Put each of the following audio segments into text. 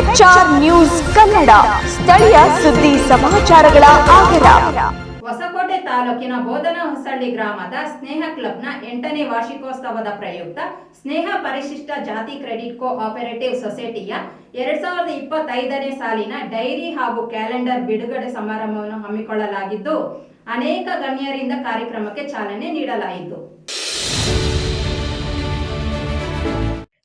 HR news Kannada. ಸ್ಥಳೀಯ ಸುದ್ದಿ ಸಮಾಚಾರಗಳ ಆಗರ ಹೊಸಕೋಟೆ ತಾಲೂಕಿನ ಬೋಧನ ಹೊಸಳ್ಳಿ ಗ್ರಾಮದ ಸ್ನೇಹ ಕ್ಲಬ್ನ ಎಂಟನೇ ವಾರ್ಷಿಕೋತ್ಸವದ ಪ್ರಯುಕ್ತ ಸ್ನೇಹ ಪರಿಶಿಷ್ಟ ಜಾತಿ ಕ್ರೆಡಿಟ್ ಕೋ ಆಪರೇಟಿವ್ ಸೊಸೈಟಿಯ ಎರಡ್ ಸಾವಿರದ ಇಪ್ಪತ್ತೈದನೇ ಸಾಲಿನ ಡೈರಿ ಹಾಗೂ ಕ್ಯಾಲೆಂಡರ್ ಬಿಡುಗಡೆ ಸಮಾರಂಭವನ್ನು ಹಮ್ಮಿಕೊಳ್ಳಲಾಗಿದ್ದು, ಅನೇಕ ಗಣ್ಯರಿಂದ ಕಾರ್ಯಕ್ರಮಕ್ಕೆ ಚಾಲನೆ ನೀಡಲಾಯಿತು.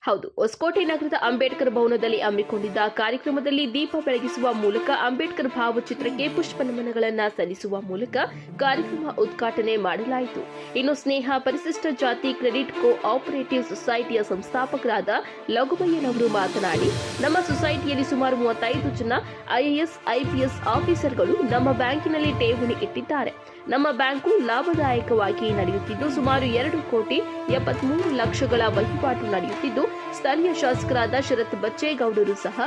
ಹೌದು, ಹೊಸಕೋಟೆ ನಗರದ ಅಂಬೇಡ್ಕರ್ ಭವನದಲ್ಲಿ ಹಮ್ಮಿಕೊಂಡಿದ್ದ ಕಾರ್ಯಕ್ರಮದಲ್ಲಿ ದೀಪ ಬೆಳಗಿಸುವ ಮೂಲಕ ಅಂಬೇಡ್ಕರ್ ಭಾವಚಿತ್ರಕ್ಕೆ ಪುಷ್ಪ ನಮನಗಳನ್ನು ಸಲ್ಲಿಸುವ ಮೂಲಕ ಕಾರ್ಯಕ್ರಮ ಉದ್ಘಾಟನೆ ಮಾಡಲಾಯಿತು. ಇನ್ನು ಸ್ನೇಹ ಪರಿಶಿಷ್ಟ ಜಾತಿ ಕ್ರೆಡಿಟ್ ಕೋ ಆಪರೇಟಿವ್ ಸೊಸೈಟಿಯ ಸಂಸ್ಥಾಪಕರಾದ ಲಘುಬಯ್ಯನವರು ಮಾತನಾಡಿ, ನಮ್ಮ ಸೊಸೈಟಿಯಲ್ಲಿ ಸುಮಾರು ಮೂವತ್ತೈದು ಜನ ಐಎಎಸ್ ಐಪಿಎಸ್ ಆಫೀಸರ್ಗಳು ನಮ್ಮ ಬ್ಯಾಂಕಿನಲ್ಲಿ ಠೇವಣಿ ಇಟ್ಟಿದ್ದಾರೆ. ನಮ್ಮ ಬ್ಯಾಂಕು ಲಾಭದಾಯಕವಾಗಿ ನಡೆಯುತ್ತಿದ್ದು, ಸುಮಾರು ಎರಡು ಕೋಟಿ ಎಪ್ಪತ್ಮೂರು ಲಕ್ಷಗಳ ವಹಿವಾಟು ನಡೆಯುತ್ತಿದ್ದು ಸ್ಥಳೀಯ ಶಾಸಕರಾದ ಶರತ್ ಬಚ್ಚೇಗೌಡರು ಸಹ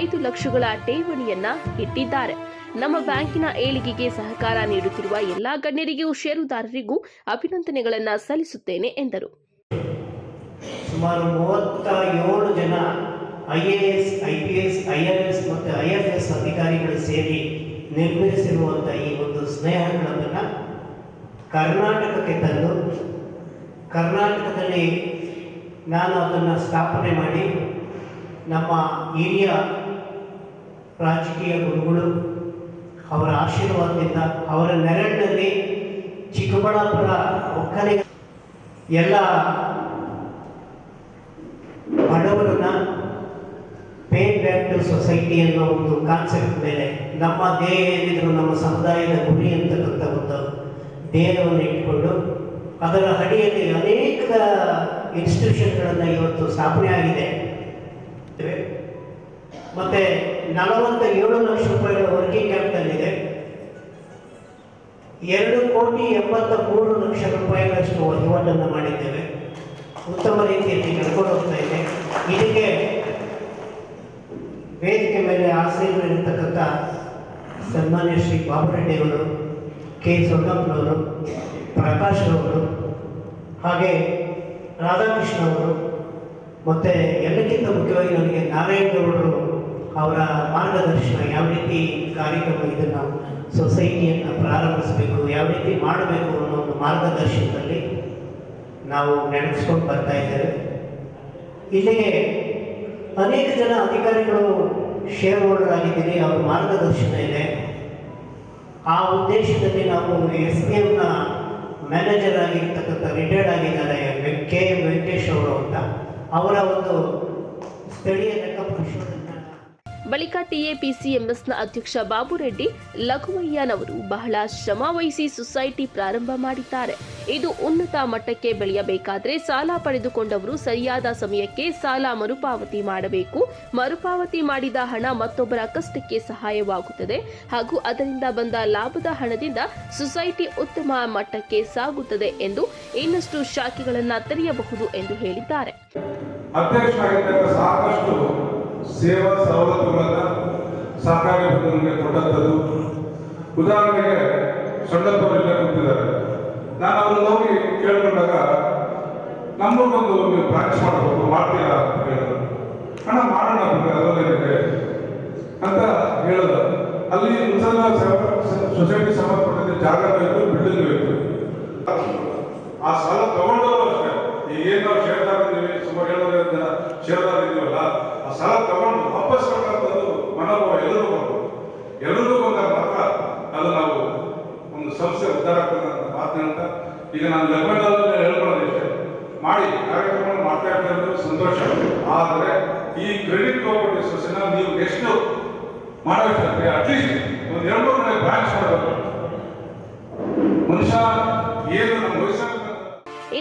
ಐದು ಲಕ್ಷಗಳ ಠೇವಣಿಯನ್ನ ಇಟ್ಟಿದ್ದಾರೆ. ನಮ್ಮ ಬ್ಯಾಂಕಿನ ಏಳಿಗೆಗೆ ಸಹಕಾರ ನೀಡುತ್ತಿರುವ ಎಲ್ಲಾ ಗಣ್ಯರಿಗೂ, ಷೇರುದಾರರಿಗೂ ಅಭಿನಂದನೆಗಳನ್ನು ಸಲ್ಲಿಸುತ್ತೇನೆ ಎಂದರು. ಸುಮಾರು ಮೂವತ್ತ ಏಳು ಜನ I A S, I P S, I R S ಮತ್ತು ಐ ಎಫ್ ಎಸ್ ಅಧಿಕಾರಿಗಳು ಸೇರಿ ನಿರ್ಮಿಸಿರುವಂಥ ಈ ಒಂದು ಸ್ನೇಹಗಳನ್ನು ಕರ್ನಾಟಕಕ್ಕೆ ತಂದು, ಕರ್ನಾಟಕದಲ್ಲಿ ನಾನು ಅದನ್ನು ಸ್ಥಾಪನೆ ಮಾಡಿ ನಮ್ಮ ಹಿರಿಯ ರಾಜಕೀಯ ಗುರುಗಳು ಅವರ ಆಶೀರ್ವಾದದಿಂದ ಅವರ ನೆರಳಿನಲ್ಲಿ ಚಿಕ್ಕಬಳ್ಳಾಪುರ ಒಕ್ಕಲಿ ಎಲ್ಲ ಬಡವರನ್ನ ಪೇ ಬ್ಯಾಕ್ ಟು ಸೊಸೈಟಿ ಅನ್ನೋ ಒಂದು ಕಾನ್ಸೆಪ್ಟ್ ಮೇಲೆ ನಮ್ಮ ದೇಹ ಏನಿದ್ರು ನಮ್ಮ ಸಮುದಾಯದ ಗುರಿ ಅಂತಕ್ಕಂಥ ಒಂದು ಧ್ಯೇಯವನ್ನು ಇಟ್ಕೊಂಡು ಅದರ ಅಡಿಯಲ್ಲಿ ಅನೇಕ ಇನ್ಸ್ಟಿಟ್ಯೂಷನ್ಗಳನ್ನು ಇವತ್ತು ಸ್ಥಾಪನೆ ಆಗಿದೆ. ಮತ್ತೆ ನಲವತ್ತ ಏಳು ಲಕ್ಷ ರೂಪಾಯಿಗಳ ವರ್ಕಿಂಗ್ ಕ್ಯಾಪಿಟಲ್ ಇದೆ. ಎರಡು ಕೋಟಿ ಎಂಬತ್ತ ಮೂರು ಲಕ್ಷ ರೂಪಾಯಿಗಳಷ್ಟು ವಹಿವಾಟನ್ನು ಮಾಡಿದ್ದೇವೆ. ಉತ್ತಮ ರೀತಿಯಲ್ಲಿ ನಡ್ಕೊಂಡು ಹೋಗ್ತಾ ಇದೆ. ಇದಕ್ಕೆ ವೇದಿಕೆ ಮೇಲೆ ಆಸೀನರಿರ್ತಕ್ಕಂಥ ಸನ್ಮಾನ್ಯ ಶ್ರೀ ಬಾಬುರೆಡ್ಡಿಯವರು ಕೆ ಸೊಂಗಪ್ಪನವರು ಪ್ರಕಾಶ್ ಅವರು ಹಾಗೆ ರಾಧಾಕೃಷ್ಣ ಅವರು, ಮತ್ತು ಎಲ್ಲಕ್ಕಿಂತ ಮುಖ್ಯವಾಗಿ ನನಗೆ ನಾರಾಯಣ ಗೌಡರು ಅವರ ಮಾರ್ಗದರ್ಶನ ಯಾವ ರೀತಿ ಕಾರ್ಯಕ್ರಮ ಇದನ್ನು ಸೊಸೈಟಿಯನ್ನು ಪ್ರಾರಂಭಿಸಬೇಕು, ಯಾವ ರೀತಿ ಮಾಡಬೇಕು ಅನ್ನೋ ಒಂದು ಮಾರ್ಗದರ್ಶನದಲ್ಲಿ ನಾವು ನಡೆಸ್ಕೊಂಡು ಬರ್ತಾ ಇದ್ದೇವೆ. ಇಲ್ಲಿಗೆ ಅನೇಕ ಜನ ಅಧಿಕಾರಿಗಳು ಶೇರ್ ಹೋಲ್ಡರ್ ಆಗಿದ್ದೀರಿ, ಅವ್ರ ಮಾರ್ಗದರ್ಶನ ಇದೆ. ಆ ಉದ್ದೇಶದಲ್ಲಿ ನಾವು ಎಸ್ ಕೆ ಎಮ್ನ ಮ್ಯಾನೇಜರ್ ಆಗಿರ್ತಕ್ಕಂಥ ರಿಟೈರ್ಡ್ ಆಗಿದ್ದಾರೆ ಕೆ. ಎಂ. ವೆಂಕಟೇಶ್ ಅವರು ಅಂತ. ಅವರ ಒಂದು ಸ್ಥಳೀಯ ಲೆಕ್ಕ ಪರಿಶೋಧನೆ ಬಳಿಕ ಟಿಎಪಿಸಿಎಂಎಸ್ನ ಅಧ್ಯಕ್ಷ ಬಾಬುರೆಡ್ಡಿ ಲಘುವಯ್ಯನವರು ಬಹಳ ಶ್ರಮ ವಹಿಸಿ ಸೊಸೈಟಿ ಪ್ರಾರಂಭ ಮಾಡಿದ್ದಾರೆ. ಇದು ಉನ್ನತ ಮಟ್ಟಕ್ಕೆ ಬೆಳೆಯಬೇಕಾದರೆ ಸಾಲ ಪಡೆದುಕೊಂಡವರು ಸರಿಯಾದ ಸಮಯಕ್ಕೆ ಸಾಲ ಮರುಪಾವತಿ ಮಾಡಬೇಕು. ಮರುಪಾವತಿ ಮಾಡಿದ ಹಣ ಮತ್ತೊಬ್ಬರ ಕಷ್ಟಕ್ಕೆ ಸಹಾಯವಾಗುತ್ತದೆ. ಹಾಗೂ ಅದರಿಂದ ಬಂದ ಲಾಭದ ಹಣದಿಂದ ಸೊಸೈಟಿ ಉತ್ತಮ ಮಟ್ಟಕ್ಕೆ ಸಾಗುತ್ತದೆ ಎಂದು ಇನ್ನಷ್ಟು ಶಾಖೆಗಳನ್ನು ತೆರೆಯಬಹುದು ಎಂದು ಹೇಳಿದ್ದಾರೆ. ಸೇವಾ ಸಹಕಾರಿ ಉದಾಹರಣೆಗೆ ಸಣ್ಣ ಕೂತಿದ್ದಾರೆ ನಾನು ಅವ್ರನ್ನ ಹೋಗಿ ಕೇಳ್ಕೊಂಡಾಗ ನಮ್ಮಗೊಂದು ನೀವು ಬ್ರಾಂಚ್ ಮಾಡಬೇಕು ಮಾಡ್ತೀರಾ ಅಣ್ಣ ಮಾಡೋಣ ಅದರಲ್ಲಿದೆ ಅಂತ ಹೇಳಿದ. ಅಲ್ಲಿ ಮುಸಲ್ಮ ಸೊಸೈಟಿ ಸಂಬಂಧಪಟ್ಟಂತೆ ಜಾಗ ಬೇಕು ಬಿಲ್ಡಿಂಗ್ ಬೇಕು ಆ ಸಾಲ ತಗೊಂಡವರು ಅಷ್ಟೇ. ಈಗೇನು ನಾವು ಶೇರ್ದಾರ ಇದ್ದೀವಿ, ಸುಮಾರು ಏಳುವರೆ ಜನ ಶೇರ್ದಾರ ಇದ್ದೀವಲ್ಲ, ಆ ಸಾಲ ತಗೊಂಡು ವಾಪಸ್ ಕೊಟ್ಟಂಥದ್ದು ಮನೋಭಾವ ಎಲ್ಲರೂ ಬರ್ಬೋದು ಎಲ್ಲರೂ ಬಂದಾಗ ಮಾತ್ರ ಅದು ನಾವು ಒಂದು ಸಂಸ್ಥೆ ಉದ್ಧಾರ ಆಗ್ತದೆ ಅಂತ ಮಾತನಾಡ್ತಾ ಈಗ ನಾನು ಲೆವೆನಲ್ಲಿ ಹೇಳ್ಕೊಳ್ಳೋದು ಇಷ್ಟೇ. ಮಾಡಿ ಕಾರ್ಯಕ್ರಮ ಮಾಡ್ತಾ ಇರೋದು ಸಂತೋಷ. ಆದರೆ ಈ ಕ್ರೆಡಿಟ್ ಕೋಪರೇಟಿವ್ ಸೊಸೈಟಿನ ನೀವು ಎಷ್ಟು ಮಾಡಬೇಕಂದ್ರೆ ಅಟ್ಲೀಸ್ಟ್ ಒಂದು ಎರಡು ಮೂರು ಬ್ರಾಂಚ್ ಮಾಡಬೇಕು ಮನುಷ್ಯ ಏನು ನಮ್ಮ ವಯಸ್ಸಾಗ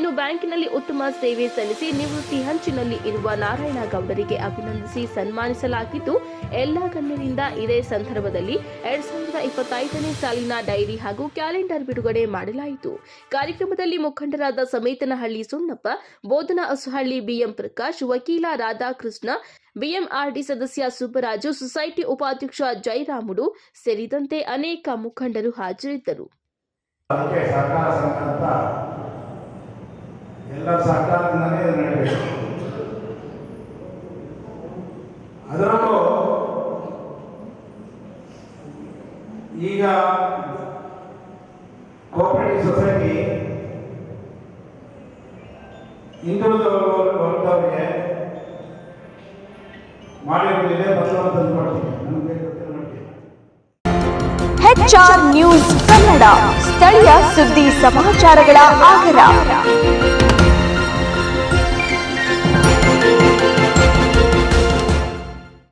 ಇನ್ನು ಬ್ಯಾಂಕಿನಲ್ಲಿ ಉತ್ತಮ ಸೇವೆ ಸಲ್ಲಿಸಿ ನಿವೃತ್ತಿ ಹಂಚಿನಲ್ಲಿ ಇರುವ ನಾರಾಯಣ ಗೌಡರಿಗೆ ಅಭಿನಂದಿಸಿ ಸನ್ಮಾನಿಸಲಾಗಿದ್ದು, ಎಲ್ಲ ಗಣ್ಯರಿಂದ ಇದೇ ಸಂದರ್ಭದಲ್ಲಿ ಎರಡ್ ಸಾವಿರದ ಇಪ್ಪತ್ತೈದನೇ ಸಾಲಿನ ಡೈರಿ ಹಾಗೂ ಕ್ಯಾಲೆಂಡರ್ ಬಿಡುಗಡೆ ಮಾಡಲಾಯಿತು. ಕಾರ್ಯಕ್ರಮದಲ್ಲಿ ಮುಖಂಡರಾದ ಸಮೇತನಹಳ್ಳಿ ಸುಣ್ಣಪ್ಪ ಬೋಧನಾ ಅಸುಹಳ್ಳಿ ಬಿಎಂ ಪ್ರಕಾಶ್, ವಕೀಲ ರಾಧಾಕೃಷ್ಣ, ಬಿಎಂಆರ್ಡಿ ಸದಸ್ಯ ಸುಬ್ಬರಾಜು, ಸೊಸೈಟಿ ಉಪಾಧ್ಯಕ್ಷ ಜಯರಾಮುಡು ಸೇರಿದಂತೆ ಅನೇಕ ಮುಖಂಡರು ಹಾಜರಿದ್ದರು. ಎಲ್ಲ ಸಾಕಾರದಿಂದಲೇ ನಡೆಯಬೇಕು ಅದರಲ್ಲೂ ಈಗ ಕೋಆಪರೇಟಿವ್ ಸೊಸೈಟಿ ಹಿಂದುಳಿದ ವರ್ಗದವರಿಗೆ ಮಾಡಿಕೊಂಡಿದೆ ಬದಲಾವಣೆ ತಂದುಕೊಡ್ತೀನಿ. ಮಾಡ್ತೀನಿ ಹೆಚ್ಚಾರ್ ನ್ಯೂಸ್ ಕನ್ನಡ ಸ್ಥಳೀಯ ಸುದ್ದಿ ಸಮಾಚಾರಗಳ ಆಗರ.